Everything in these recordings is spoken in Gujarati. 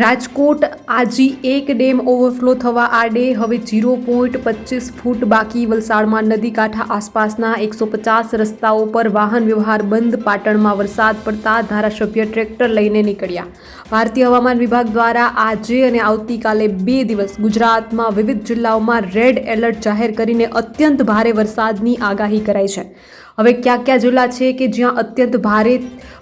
રાજકોટ આજી એક ડેમ ઓવરફ્લો થવા આડે હવે ઝીરો પોઈન્ટ પચીસ ફૂટ બાકી વલસાડમાં નદી કાંઠા આસપાસના એકસો પચાસ રસ્તાઓ પર વાહન વ્યવહાર બંધ, પાટણમાં વરસાદ પડતા ધારાસભ્ય ટ્રેક્ટર લઈને નીકળ્યા. ભારતીય હવામાન વિભાગ દ્વારા આજે અને આવતીકાલે બે દિવસ ગુજરાતમાં વિવિધ જિલ્લાઓમાં રેડ એલર્ટ જાહેર કરીને અત્યંત ભારે વરસાદની આગાહી કરાઈ છે. હવે કયા કયા જિલ્લા છે કે જ્યાં અત્યંત ભારે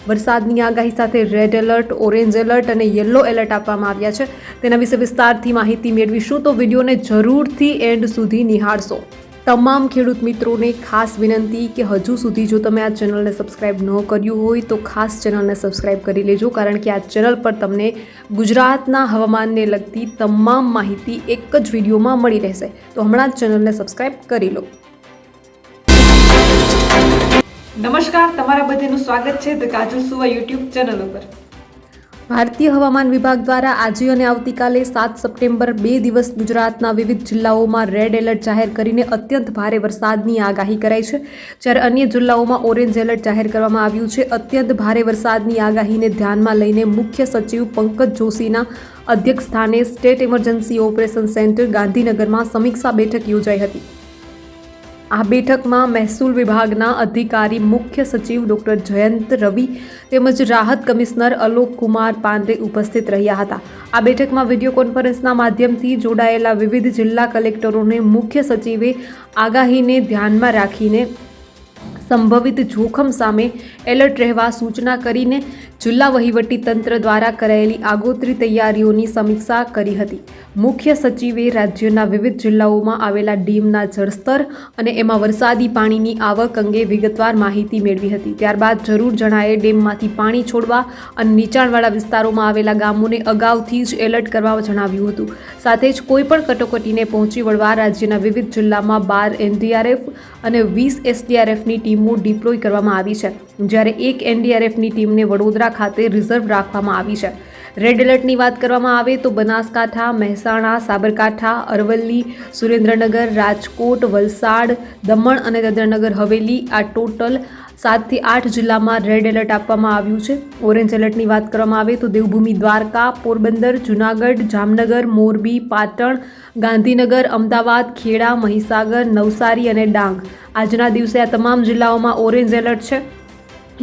વરસાદની આગાહી સાથે રેડ એલર્ટ ઓરેન્જ એલર્ટ અને યલો એલર્ટ આપવામાં આવ્યા છે. તેના વિશે વિસ્તારથી માહિતી મેળવીશું તો વિડીયોને જરૂરથી એન્ડ સુધી નિહાળશો. તમામ ખેડૂત મિત્રોને ખાસ વિનંતી કે હજુ સુધી જો તમે આ ચેનલને સબસ્ક્રાઇબ ન કર્યું હોય તો ખાસ ચેનલને સબસ્ક્રાઇબ કરી લેજો કારણ કે આ ચેનલ પર તમને ગુજરાતના હવામાનને લગતી તમામ માહિતી એક જ વિડીયોમાં મળી રહેશે. તો હમણાં જ ચેનલને સબસ્ક્રાઇબ કરી લો. નમસ્કાર, તમારા બધાનું સ્વાગત છે ધ કાજલ સુવા યુટ્યુબ ચેનલ ઉપર. ભારતીય હવામાન વિભાગ દ્વારા આજે અને આવતીકાલે સાત સપ્ટેમ્બર બે દિવસ ગુજરાતના વિવિધ જિલ્લાઓમાં રેડ એલર્ટ જાહેર કરીને અત્યંત ભારે વરસાદની આગાહી કરાઈ છે. જ્યારે અન્ય જિલ્લાઓમાં ઓરેન્જ એલર્ટ જાહેર કરવામાં આવ્યું છે. અત્યંત ભારે વરસાદની આગાહીને ધ્યાનમાં લઈને મુખ્ય સચિવ પંકજ જોશીના અધ્યક્ષ સ્થાને સ્ટેટ ઇમરજન્સી ઓપરેશન સેન્ટર ગાંધીનગરમાં સમીક્ષા બેઠક યોજાઈ હતી. આ બેઠકમાં મહેસૂલ વિભાગના અધિકારી મુખ્ય સચિવ ડોક્ટર જયંત રવિ તેમજ રાહત કમિશનર અલોક કુમાર પાંડે ઉપસ્થિત રહ્યા હતા. આ બેઠકમાં વીડિયો કોન્ફરન્સના માધ્યમથી જોડાયેલા વિવિધ જિલ્લા કલેક્ટરોને મુખ્ય સચિવે આગાહીને ધ્યાનમાં રાખીને સંભવિત જોખમ સામે એલર્ટ રહેવા સૂચના કરીને જિલ્લા વહીવટી તંત્ર દ્વારા કરાયેલી આગોતરી તૈયારીઓની સમીક્ષા કરી હતી. મુખ્ય સચિવે રાજ્યના વિવિધ જિલ્લાઓમાં આવેલા ડેમના જળસ્તર અને એમાં વરસાદી પાણીની આવક અંગે વિગતવાર માહિતી મેળવી હતી. ત્યારબાદ જરૂર જણાયે ડેમમાંથી પાણી છોડવા અને નીચાણવાળા વિસ્તારોમાં આવેલા ગામોને અગાઉથી જ એલર્ટ કરવા જણાવ્યું હતું. સાથે જ કોઈપણ કટોકટીને પહોંચી વળવા રાજ્યના વિવિધ જિલ્લામાં બાર એનડીઆરએફ અને વીસ એસડીઆરએફની ટીમો ડિપ્લોય કરવામાં આવી છે. જ્યારે એક એનડીઆરએફની ટીમને વડોદરા ખાતે રિઝર્વ રાખવામાં આવી છે. રેડ એલર્ટની વાત કરવામાં આવે તો બનાસકાંઠા, મહેસાણા, સાબરકાંઠા, અરવલ્લી, સુરેન્દ્રનગર, રાજકોટ, વલસાડ, દમણ અને દાદરાનગર, હવેલી આ ટોટલ સાતથી આઠ જિલ્લામાં રેડ એલર્ટ આપવામાં આવ્યું છે. ઓરેન્જ એલર્ટની વાત કરવામાં આવે તો દેવભૂમિ દ્વારકા, પોરબંદર, જૂનાગઢ, જામનગર, મોરબી, પાટણ, ગાંધીનગર, અમદાવાદ, ખેડા, મહીસાગર, નવસારી અને ડાંગ. આજના દિવસે આ તમામ જિલ્લાઓમાં ઓરેન્જ એલર્ટ છે.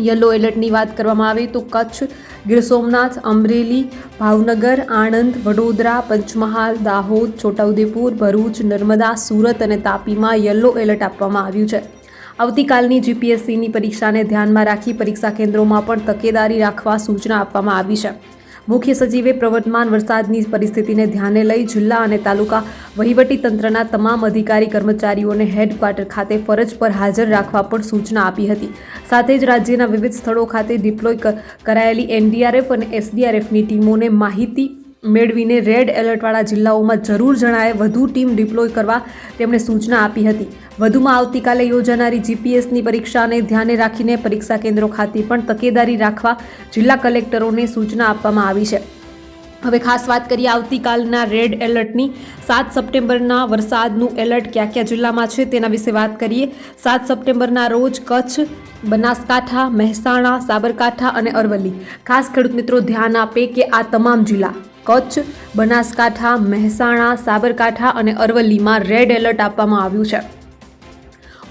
યલો એલર્ટની વાત કરવામાં આવે તો કચ્છ, ગીર સોમનાથ, અમરેલી, ભાવનગર, આણંદ, વડોદરા, પંચમહાલ, દાહોદ, છોટાઉદેપુર, ભરૂચ, નર્મદા, સુરત અને તાપીમાં યલો એલર્ટ આપવામાં આવ્યું છે. આવતીકાલની જીપીએસસીની પરીક્ષાને ધ્યાનમાં રાખી પરીક્ષા કેન્દ્રોમાં પણ તકેદારી રાખવા સૂચના આપવામાં આવી છે. મુખ્ય સચિવે પ્રવર્તમાન વરસાદની પરિસ્થિતિને ધ્યાને લઈ જિલ્લા અને તાલુકા વહીવટી તંત્રના તમામ અધિકારી કર્મચારીઓને હેડક્વાર્ટર ખાતે ફરજ પર હાજર રાખવા પણ સૂચના આપી હતી. સાથે જ રાજ્યના વિવિધ સ્થળો ખાતે ડિપ્લોય કરાયેલી એનડીઆરએફ અને એસડીઆરએફની ટીમોને માહિતી મેળવીને રેડ એલર્ટવાળા જિલ્લાઓમાં જરૂર જણાય, વધુ ટીમ ડિપ્લોય કરવા તેમણે સૂચના આપી હતી. વધુમાં આવતીકાલે યોજાનારી જીપીએસની પરીક્ષાને ધ્યાને રાખીને પરીક્ષા કેન્દ્રો ખાતે પણ તકેદારી રાખવા જિલ્લા કલેક્ટરોને સૂચના આપવામાં આવી છે. હવે ખાસ વાત કરીએ આવતીકાલના રેડ એલર્ટની. સાત સપ્ટેમ્બરના વરસાદનું એલર્ટ કયા કયા જિલ્લામાં છે તેના વિશે વાત કરીએ. સાત સપ્ટેમ્બરના રોજ કચ્છ, બનાસકાંઠા, મહેસાણા, સાબરકાંઠા અને અરવલ્લી. ખાસ ખેડૂત મિત્રો, ધ્યાન આપે કે આ તમામ જિલ્લા કચ્છ, બનાસકાંઠા, મહેસાણા, સાબરકાંઠા અને અરવલ્લીમાં રેડ એલર્ટ આપવામાં આવ્યું છે.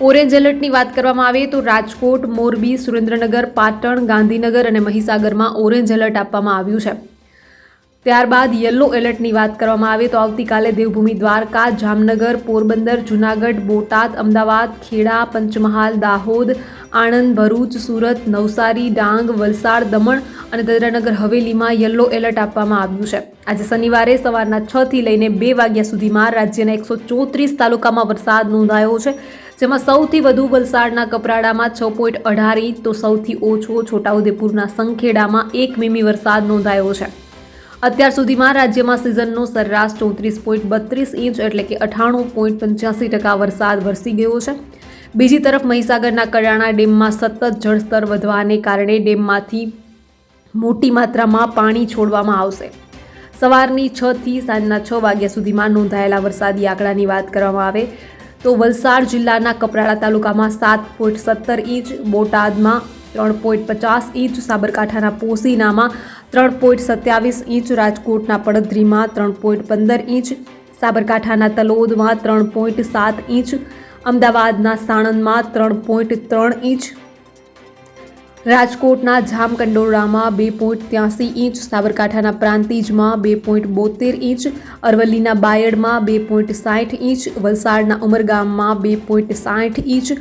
ઓરેન્જ એલર્ટની વાત કરવામાં આવે તો રાજકોટ, મોરબી, સુરેન્દ્રનગર, પાટણ, ગાંધીનગર અને મહીસાગરમાં ઓરેન્જ એલર્ટ આપવામાં આવ્યું છે. ત્યારબાદ યલો એલર્ટની વાત કરવામાં આવે તો આવતીકાલે દેવભૂમિ દ્વારકા, જામનગર, પોરબંદર, જૂનાગઢ, બોટાદ, અમદાવાદ, ખેડા, પંચમહાલ, દાહોદ, આણંદ, ભરૂચ, સુરત, નવસારી, ડાંગ, વલસાડ, દમણ અને દાદરાનગર હવેલીમાં યલો એલર્ટ આપવામાં આવ્યું છે. આજે શનિવારે સવારના છ થી લઈને બે વાગ્યા સુધીમાં રાજ્યના એકસો ચોત્રીસ તાલુકામાં વરસાદ નોંધાયો છે, જેમાં સૌથી વધુ વલસાડના કપરાડામાં છ પોઈન્ટ અઢાર ઇંચ, તો સૌથી ઓછો છોટાઉદેપુરના સંખેડામાં એક મીમી વરસાદ નોંધાયો છે. અત્યાર સુધીમાં રાજ્યમાં સિઝનનો સરેરાશ ચોત્રીસ પોઈન્ટ બત્રીસ ઇંચ એટલે કે અઠાણું પોઈન્ટ પંચ્યાસી ટકા વરસાદ વરસી ગયો છે. બીજી તરફ મહીસાગરના કડાણા ડેમમાં સતત જળસ્તર વધવાને કારણે ડેમમાંથી મોટી માત્રામાં પાણી છોડવામાં આવશે. સવારની છ થી સાંજના છ વાગ્યા સુધીમાં નોંધાયેલા વરસાદી આંકડાની વાત કરવામાં આવે તો વલસાડ જિલ્લાના કપરાડા તાલુકામાં સાત પોઈન્ટ સત્તર ઇંચ, બોટાદમાં ત્રણ પોઈન્ટ પચાસ ઇંચ, સાબરકાંઠાના પોસીનામાં ત્રણ પોઈન્ટ સત્યાવીસ ઇંચ, રાજકોટના પડધરીમાં ત્રણ પોઈન્ટ પંદર ઇંચ, સાબરકાંઠાના તલોદમાં ત્રણ પોઈન્ટ સાત ઇંચ, અમદાવાદના સાણંદમાં ત્રણ પોઈન્ટ ત્રણ ઇંચ, રાજકોટના જામકંડોરામાં બે પોઈન્ટ ત્યાસી ઇંચ, સાબરકાંઠાના પ્રાંતિજમાં બે પોઈન્ટ બોતેર ઇંચ, અરવલ્લીના બાયડમાં બે પોઈન્ટ સાઠ ઇંચ, વલસાડના ઉમરગામમાં બે પોઈન્ટ સાઠ ઇંચ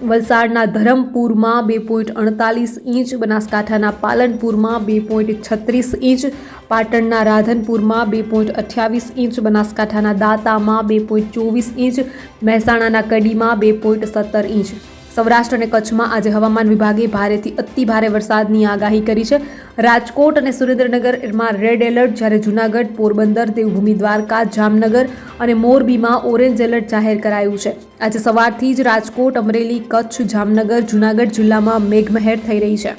વલસાડના ધરમપુરમાં બે પોઈન્ટ અડતાલીસ ઇંચ, બનાસકાંઠાના પાલનપુરમાં બે પોઈન્ટ છત્રીસ ઇંચ, પાટણના રાધનપુરમાં બે પોઈન્ટ અઠ્યાવીસ ઇંચ, બનાસકાંઠાના દાતામાં બે પોઈન્ટ ચોવીસ ઇંચ, મહેસાણાના કડીમાં બે પોઈન્ટ સત્તર ઇંચ. સૌરાષ્ટ્ર અને કચ્છમાં આજે હવામાન વિભાગે ભારેથી અતિ ભારે વરસાદની આગાહી કરી છે. રાજકોટ અને સુરેન્દ્રનગરમાં રેડ એલર્ટ જ્યારે જૂનાગઢ, પોરબંદર, દેવભૂમિ, દ્વારકા, જામનગર અને મોરબીમાં ઓરેન્જ એલર્ટ જાહેર કરાયું છે. આજે સવારથી જ રાજકોટ, અમરેલી, કચ્છ, જામનગર, જૂનાગઢ જિલ્લામાં મેઘમહેર થઈ રહી છે.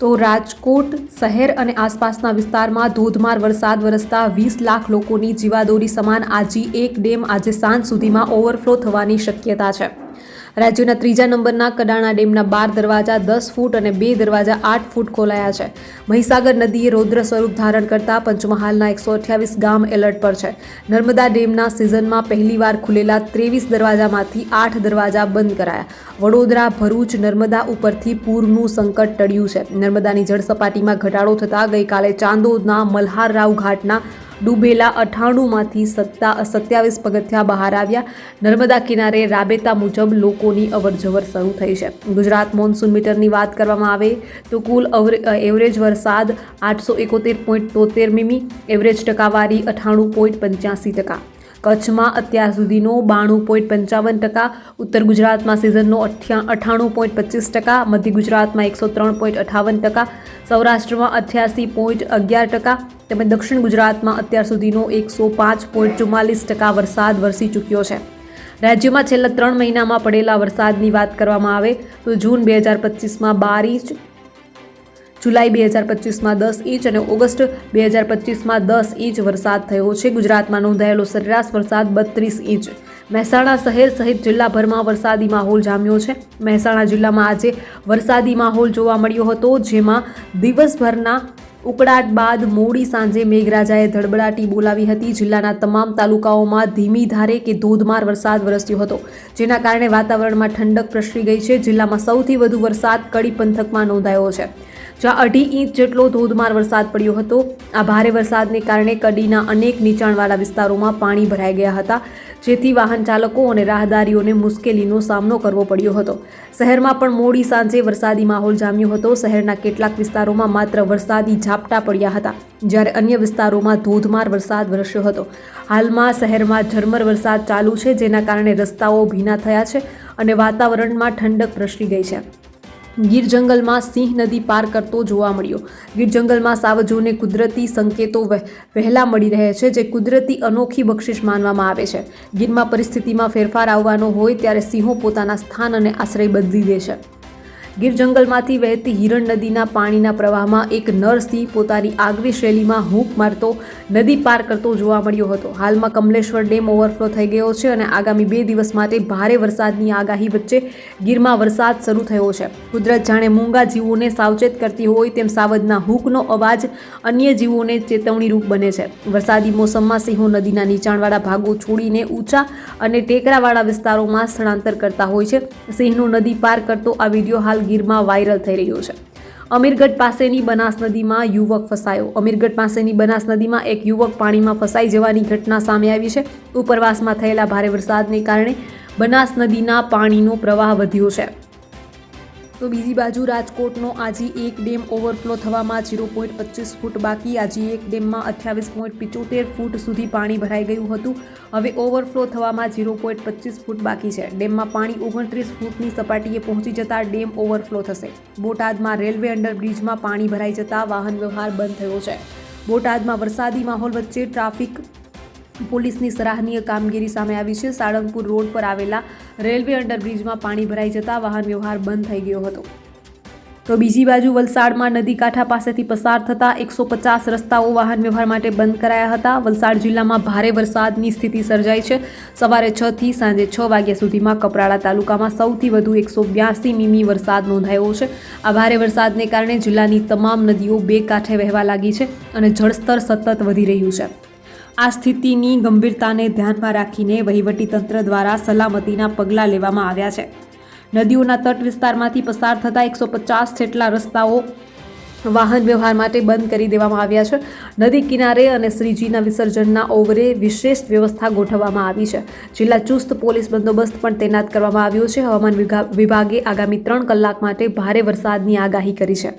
તો રાજકોટ શહેર અને આસપાસના વિસ્તારમાં ધોધમાર વરસાદ વરસતા વીસ લાખ લોકોની જીવાદોરી સમાન આજી એક ડેમ આજે સાંજ સુધીમાં ઓવરફ્લો થવાની શક્યતા છે. રાજ્યના ત્રીજા નંબરના કડાણા ડેમના બાર દરવાજા દસ ફૂટ અને બે દરવાજા આઠ ફૂટ ખોલાયા છે. મહીસાગર નદીએ રૌદ્ર સ્વરૂપ ધારણ કરતા પંચમહાલના એકસો અઠ્યાવીસ ગામ એલર્ટ પર છે. નર્મદા ડેમના સિઝનમાં પહેલીવાર ખુલેલા ત્રેવીસ દરવાજામાંથી આઠ દરવાજા બંધ કરાયા. વડોદરા, ભરૂચ, નર્મદા ઉપરથી પૂરનું સંકટ ટળ્યું છે. નર્મદાની જળસપાટીમાં ઘટાડો થતાં ગઈકાલે ચાંદોદના મલ્હારરાવ ઘાટના ડૂબેલા અઠાણુંમાંથી સત્તા સત્યાવીસ પગથિયા બહાર આવ્યા. નર્મદા કિનારે રાબેતા મુજબ લોકોની અવરજવર શરૂ થઈ છે. ગુજરાત મોન્સૂન મીટરની વાત કરવામાં આવે તો કુલ એવરેજ વરસાદ આઠસો એકોતેર પોઈન્ટ તોતેર મીમી, એવરેજ ટકાવારી અઠાણું પોઈન્ટ પંચ્યાસી ટકા. કચ્છમાં અત્યાર સુધીનો બાણું પોઈન્ટ પંચાવન ટકા, ઉત્તર ગુજરાતમાં સિઝનનો અઠ્ઠાણું પોઈન્ટ પચીસ ટકા, મધ્ય ગુજરાતમાં એકસો ત્રણ પોઈન્ટ અઠાવન ટકા, સૌરાષ્ટ્રમાં અઠ્યાસી પોઈન્ટ અગિયાર ટકા તેમજ દક્ષિણ ગુજરાતમાં અત્યાર સુધીનો એકસો પાંચ પોઈન્ટ ચુમ્માલીસ ટકા વરસાદ વરસી ચૂક્યો છે. રાજ્યમાં છેલ્લા ત્રણ મહિનામાં પડેલા વરસાદની વાત કરવામાં આવે તો જૂન બે હજાર પચીસમાં બાર ઇંચ જુલાઈ બે હજાર પચીસમાં દસ ઇંચ અને ઓગસ્ટ બે હજાર પચીસમાં દસ ઇંચ વરસાદ થયો છે. ગુજરાતમાં નોંધાયેલો સરેરાશ વરસાદ બત્રીસ ઇંચ. મહેસાણા શહેર સહિત જિલ્લાભરમાં વરસાદી માહોલ જામ્યો છે. મહેસાણા જિલ્લામાં આજે વરસાદી માહોલ જોવા મળ્યો હતો, જેમાં દિવસભરના ઉકળાટ બાદ મોડી સાંજે મેઘરાજાએ ધડબડાટી બોલાવી હતી. જિલ્લાના તમામ તાલુકાઓમાં ધીમી ધારે કે ધોધમાર વરસાદ વરસ્યો હતો, જેના કારણે વાતાવરણમાં ઠંડક પ્રસરી ગઈ છે. જિલ્લામાં સૌથી વધુ વરસાદ કડી પંથકમાં નોંધાયો છે. જ્યાં અઢી ઇંચ જેટલો ધોધમાર વરસાદ પડ્યો હતો. આ ભારે વરસાદને કારણે કડીના અનેક નીચાણવાળા વિસ્તારોમાં પાણી ભરાઈ ગયા હતા, જેથી વાહન ચાલકો અને રાહદારીઓને મુશ્કેલીનો સામનો કરવો પડ્યો હતો. શહેરમાં પણ મોડી સાંજે વરસાદી માહોલ જામ્યો હતો. શહેરના કેટલાક વિસ્તારોમાં માત્ર વરસાદી ઝાપટા પડ્યા હતા, જ્યારે અન્ય વિસ્તારોમાં ધોધમાર વરસાદ વરસ્યો હતો. હાલમાં શહેરમાં ઝરમર વરસાદ ચાલુ છે, જેના કારણે રસ્તાઓ ભીના થયા છે અને વાતાવરણમાં ઠંડક પ્રસરી ગઈ છે. ગીર જંગલમાં સિંહ નદી પાર કરતો જોવા મળ્યો. ગીર જંગલમાં સાવજોને કુદરતી સંકેતો વહ- વહેલા મળી રહે છે, જે કુદરતી અનોખી બક્ષિસ માનવામાં આવે છે. ગીરમાં પરિસ્થિતિમાં ફેરફાર આવવાનો હોય ત્યારે સિંહો પોતાના સ્થાન અને આશ્રય બદલી દે છે. ગીર જંગલમાંથી વહેતી હિરણ નદીના પાણીના પ્રવાહમાં એક નર સિંહ પોતાની આગવી શૈલીમાં હૂંક મારતો નદી પાર કરતો જોવા મળ્યો હતો. હાલમાં કમલેશ્વર ડેમ ઓવરફ્લો થઈ ગયો છે અને આગામી બે દિવસ માટે ભારે વરસાદની આગાહી વચ્ચે ગીરમાં વરસાદ શરૂ થયો છે. કુદરત જાણે મૂંગા જીવોને સાવચેત કરતી હોય તેમ સાવજના હૂકનો અવાજ અન્ય જીવોને ચેતવણીરૂપ બને છે. વરસાદી મોસમમાં સિંહો નદીના નીચાણવાળા ભાગો છોડીને ઊંચા અને ટેકરાવાળા વિસ્તારોમાં સ્થળાંતર કરતા હોય છે. સિંહનો નદી પાર કરતો આ વીડિયો હાલ ગીરમાં વાયરલ થઈ રહ્યો છે. અમીરગઢ પાસેની બનાસ નદીમાં યુવક ફસાયો. અમીરગઢ પાસેની બનાસ નદીમાં એક યુવક પાણીમાં ફસાઈ જવાની ઘટના સામે આવી છે. ઉપરવાસમાં થયેલા ભારે વરસાદને કારણે બનાસ નદીના પાણીનો પ્રવાહ વધ્યો છે. તો બીજી બાજુ રાજકોટનો આજે એક ડેમ ઓવરફ્લો થવામાં ઝીરો પોઈન્ટ પચીસ ફૂટ બાકી. આજે એક ડેમમાં અઠ્યાવીસ પોઈન્ટ પિચોતેર ફૂટ સુધી પાણી ભરાઈ ગયું હતું. હવે ઓવરફ્લો થવામાં ઝીરો પોઈન્ટ પચીસ ફૂટ બાકી છે. ડેમમાં પાણી ઓગણત્રીસ ફૂટની સપાટીએ પહોંચી જતાં ડેમ ઓવરફ્લો થશે. બોટાદમાં રેલવે અંડરબ્રિજમાં પાણી ભરાઈ જતાં વાહન વ્યવહાર બંધ થયો છે. બોટાદમાં વરસાદી માહોલ વચ્ચે ટ્રાફિક પોલીસની સરાહનીય કામગીરી સામે આવી છે. સાળંગપુર રોડ પર આવેલા રેલવે અંડરબ્રિજમાં પાણી ભરાઈ જતા વાહન વ્યવહાર બંધ થઈ ગયો હતો. તો બીજી બાજુ વલસાડમાં નદી કાંઠા પાસેથી પસાર થતા એકસો પચાસ રસ્તાઓ વાહન વ્યવહાર માટે બંધ કરાયા હતા. વલસાડ જિલ્લામાં ભારે વરસાદની સ્થિતિ સર્જાઈ છે. સવારે છ થી સાંજે છ વાગ્યા સુધીમાં કપરાડા તાલુકામાં સૌથી વધુ એકસો બ્યાસી મીમી વરસાદ નોંધાયો છે. આ ભારે વરસાદને કારણે જિલ્લાની તમામ નદીઓ બે કાંઠે વહેવા લાગી છે અને જળસ્તર સતત વધી રહ્યું છે. આ સ્થિતિની ગંભીરતાને ધ્યાનમાં રાખીને વહીવટીતંત્ર દ્વારા સલામતીના પગલાં લેવામાં આવ્યા છે. નદીઓના તટ વિસ્તારમાંથી પસાર થતા એકસો પચાસ જેટલા રસ્તાઓ વાહન વ્યવહાર માટે બંધ કરી દેવામાં આવ્યા છે. નદી કિનારે અને શ્રીજીના વિસર્જનના ઓવરે વિશેષ વ્યવસ્થા ગોઠવવામાં આવી છે. જિલ્લા ચુસ્ત પોલીસ બંદોબસ્ત પણ તૈનાત કરવામાં આવ્યો છે. હવામાન વિભાગે આગામી ત્રણ કલાક માટે ભારે વરસાદની આગાહી કરી છે.